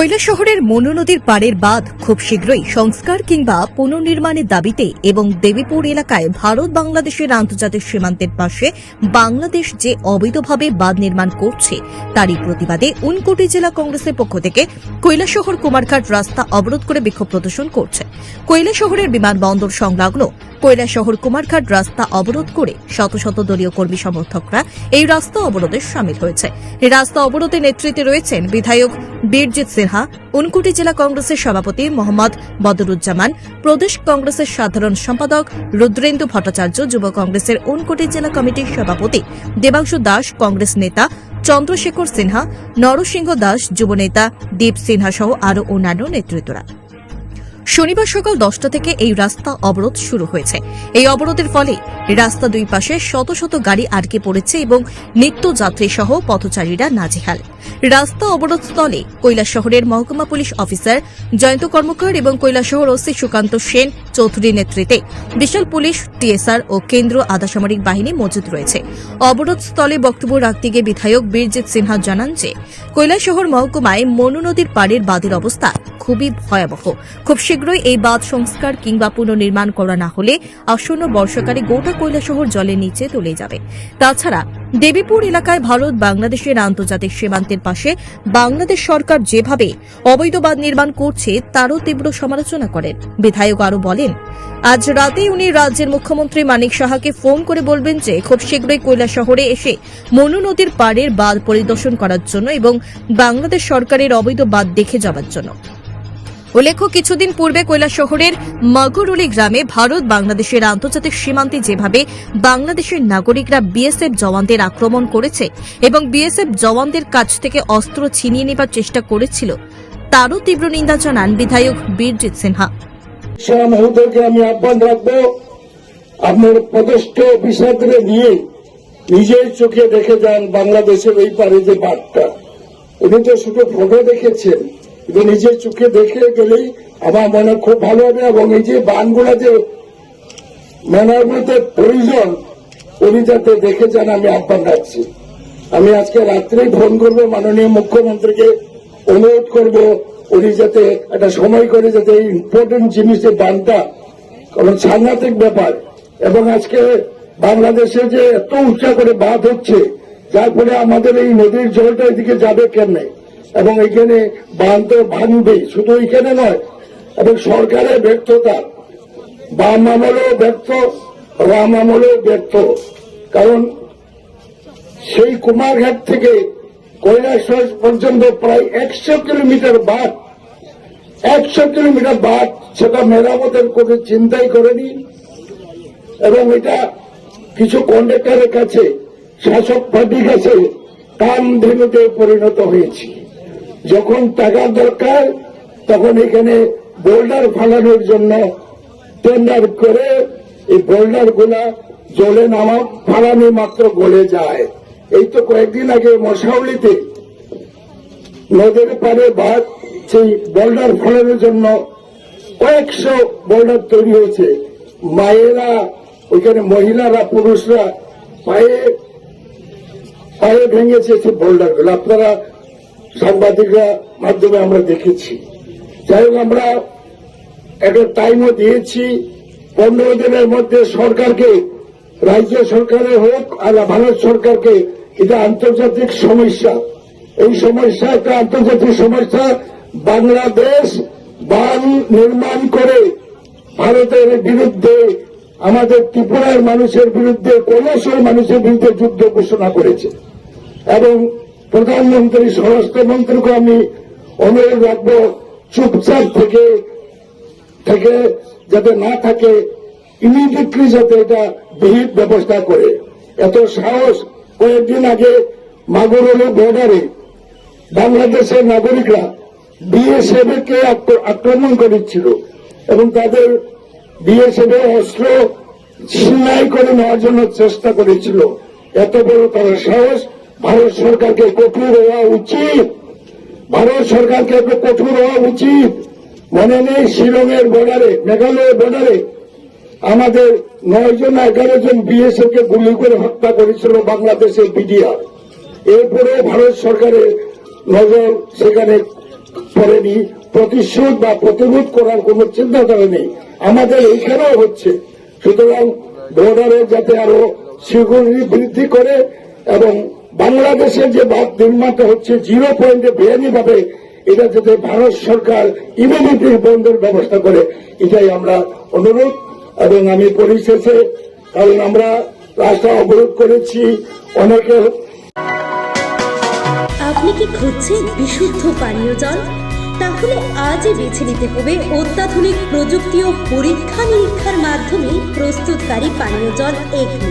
কৈলাসহরের মনু নদীর পাড়ের বাঁধ খুব শীঘ্রই সংস্কার কিংবা পুনর্নির্মাণের দাবিতে এবং দেবীপুর এলাকায় ভারত বাংলাদেশের আন্তর্জাতিক সীমান্তের পাশে বাংলাদেশ যে অবৈধভাবে বাঁধ নির্মাণ করছে, তারই প্রতিবাদে উনকোটি জেলা কংগ্রেসের পক্ষ থেকে কৈলাসহর কুমারঘাট রাস্তা অবরোধ করে বিক্ষোভ প্রদর্শন করছে। কৈলাসহরের বিমানবন্দর সংলগ্ন কৈলাসহর কুমারঘাট রাস্তা অবরোধ করে শত শত দলীয় কর্মী সমর্থকরা এই রাস্তা অবরোধে সামিল হয়েছে। রাস্তা অবরোধে নেতৃত্বে রয়েছেন বিধায়ক বীরজিৎ সিনহা, উনকুটি জেলা কংগ্রেসের সভাপতি মোহাম্মদ বদরুজ্জামান, প্রদেশ কংগ্রেসের সাধারণ সম্পাদক রুদ্রেন্দু ভট্টাচার্য, যুব কংগ্রেসের উনকুটি জেলা কমিটির সভাপতি দেবাংশু দাস, কংগ্রেস নেতা চন্দ্রশেখর সিনহা, নরসিংহ দাস যুবনেতা দীপ সিনহা সহ আরও অন্যান্য নেতৃত্বরা। শনিবার সকাল দশটা থেকে এই রাস্তা অবরোধ শুরু হয়েছে। এই অবরোধের ফলে রাস্তা দুই পাশে শত শত গাড়ি আটকে পড়েছে এবং নিত্যযাত্রী সহ পথচারীরা নাজেহাল। রাস্তা অবরোধ স্থলে কৈলাসহরের মহকুমা পুলিশ অফিসার জয়ন্ত কর্মকার এবং কৈলাসহর ওসি সুকান্ত সেন চৌধুরীর নেতৃত্বে বিশাল পুলিশ, টিএসআর ও কেন্দ্রীয় আধাসামরিক বাহিনী মজুদ রয়েছে। অবরোধ স্থলে বক্তব্য রাখতে গিয়ে বিধায়ক বীরজিৎ সিনহা জানান যে কৈলাসহর মহকুমায় মনু নদীর পাড়ের বাঁধের অবস্থা খুবই ভয়াবহ। খুব শীঘ্রই এই বাঁধ সংস্কার কিংবা পুনর্নির্মাণ করা না হলে আসন্ন বর্ষাকালে গোটা কয়লা শহর জলের নিচে চলে যাবে। তাছাড়া দেবীপুর এলাকায় ভারত বাংলাদেশের আন্তর্জাতিক সীমান্তের পাশে বাংলাদেশ সরকার যেভাবে অবৈধ বাঁধ নির্মাণ করছে, তারও তীব্র সমালোচনা করেন। বিধায়ক আরও বলেন, আজ রাতে উনি রাজ্যের মুখ্যমন্ত্রী মানিক সাহাকে ফোন করে বলবেন যে, খুব শীঘ্রই কৈলাসহরে এসে মনু নদীর পাড়ের বাঁধ পরিদর্শন করার জন্য এবং বাংলাদেশ সরকারের অবৈধ বাঁধ দেখে যাবার জন্য। উল্লেখ্য, কিছুদিন পূর্বে কৈলাসহরের মগরুলি গ্রামে ভারত বাংলাদেশের আন্তর্জাতিক সীমান্তে যেভাবে বাংলাদেশের নাগরিকরা বিএসএফ জওয়ানদের আক্রমণ করেছে এবং বিএসএফ জওয়ানদের কাছ থেকে অস্ত্র ছিনিয়ে নেবার চেষ্টা করেছিল, তারও তীব্র নিন্দা জানান বিধায়ক বীরজিৎ সিনহা। নিজের চোখে দেখে যান বাংলাদেশের ওই পারে যে বাঘটা। উনি তো শুধু ফটো দেখেছেন কিন্তু নিজের চোখে দেখে গেলেই আমার মনে খুব ভালো হবে এবং এই যে বানগুলা যে মেনার মধ্যে প্রয়োজন, উনি যাতে দেখে যান, আমি আহ্বান রাখছি। আমি আজকে রাত্রেই ফোন করব, মাননীয় মুখ্যমন্ত্রীকে অনুরোধ করব, উনি যাতে একটা সময় করে যাতে এই ইম্পর্টেন্ট জিনিসের দানটা কারণ সাংঘাতিক ব্যাপার, এবং আজকে বাংলাদেশে যে এত উঁচা করে বাঁধ হচ্ছে, যার ফলে আমাদের এই নদীর জলটা এদিকে যাবে কেমনে? এবং এখানে বাঁধ তো ভাঙবে, শুধু এখানে নয়, এবং সরকারের ব্যর্থতা। বাম আমলেও ব্যর্থ, রাম আমলেও ব্যর্থ। কারণ সেই কুমারঘাট থেকে কৈলাসহর পর্যন্ত প্রায় একশো কিলোমিটার বাদ, একশো কিলোমিটার বাদ সেটা মেরামতের করে চিন্তাই করেনি। এবং এটা কিছু কন্ডাক্টরের কাছে, শাসক পার্টির কাছে কাম ধেনুতে পরিণত হয়েছে। যখন টাকা দরকার, তখন এখানে বোল্ডার ফালানোর জন্য টেন্ডার করে এই বোল্ডারগুলা জলে নামা, ফালানো মাত্র গলে যায়। এই তো কয়েকদিন আগে মশাউলিতে নদীর পারে বাদ সেই বোল্ডার ফলানোর জন্য কয়েকশো বোল্ডার তৈরি হয়েছে। মায়েরা, ওইখানে মহিলারা, পুরুষরা পায়ে পায়ে ভেঙেছে সেই বোল্ডারগুলো। আপনারা সাংবাদিকরা মাধ্যমে আমরা দেখেছি। যাই হোক, আমরা একটা টাইমও দিয়েছি। পনেরো দিনের মধ্যে সরকারকে, রাজ্য সরকারের হোক আর ভারত সরকারকে, এটা আন্তর্জাতিক সমস্যা। এই সমস্যা একটা আন্তর্জাতিক সমস্যা। বাংলাদেশ বান নির্মাণ করে ভারতের বিরুদ্ধে, আমাদের ত্রিপুরার মানুষের বিরুদ্ধে, কৈলাসের মানুষের বিরুদ্ধে যুদ্ধ ঘোষণা করেছে। এবং প্রধানমন্ত্রী, স্বরাষ্ট্রমন্ত্রীকে আমি অনুরোধ রাখব, চুপচাপ থেকে থেকে যাতে না থাকে ইমিডিয়েটলি যাতে এটা বিহিত ব্যবস্থা করে। এত সাহস কয়েকদিন আগে মাগুরলি বর্ডারে বাংলাদেশের নাগরিকরা বিএসএফ কে আক্রমণ করেছিল এবং তাদের বিএসএফ অস্ত্র ছিনতাই করে নেওয়ার জন্য চেষ্টা করেছিল। এত বড় তারা সাহস ভারত সরকারকে কঠোর হওয়া উচিত ভারত সরকারকে কঠোর হওয়া উচিত মনে নেই শিলংয়ের বর্ডারে মেঘালয়ের বর্ডারে আমাদের নয় জন এগারো জন বিএসএফ কে গুলি করে হত্যা করেছিল বাংলাদেশের বিডিআর এরপরে ভারত সরকারের নজর সেখানে করেনি প্রতিশোধ বা প্রতিরোধ করার কোন চিন্তাধারা নেই আমাদের এইখানেও হচ্ছে সুতরাং বর্ডারে যাতে আরও সিকিউরিটি বৃদ্ধি করে এবং বাংলাদেশে যে বাদ নির্মাণটা হচ্ছে, জিরো পয়েন্টে বেআইনি ভাবে এটা যাতে ভারত সরকার ইমিডিয়েটলি বন্ধের ব্যবস্থা করে, এটাই আমরা অনুরোধ। এবং আমি পরিশেষে, কারণ আমরা রাস্তা অবরোধ করেছি অনেকে। আপনি কি খুঁজছেন বিশুদ্ধ পানীয় জল? তাহলে আজই বেছে নিতে হবে অত্যাধুনিক প্রযুক্তি ও পরীক্ষা নিরীক্ষার মাধ্যমে প্রস্তুতকারী পানীয় জল এগনি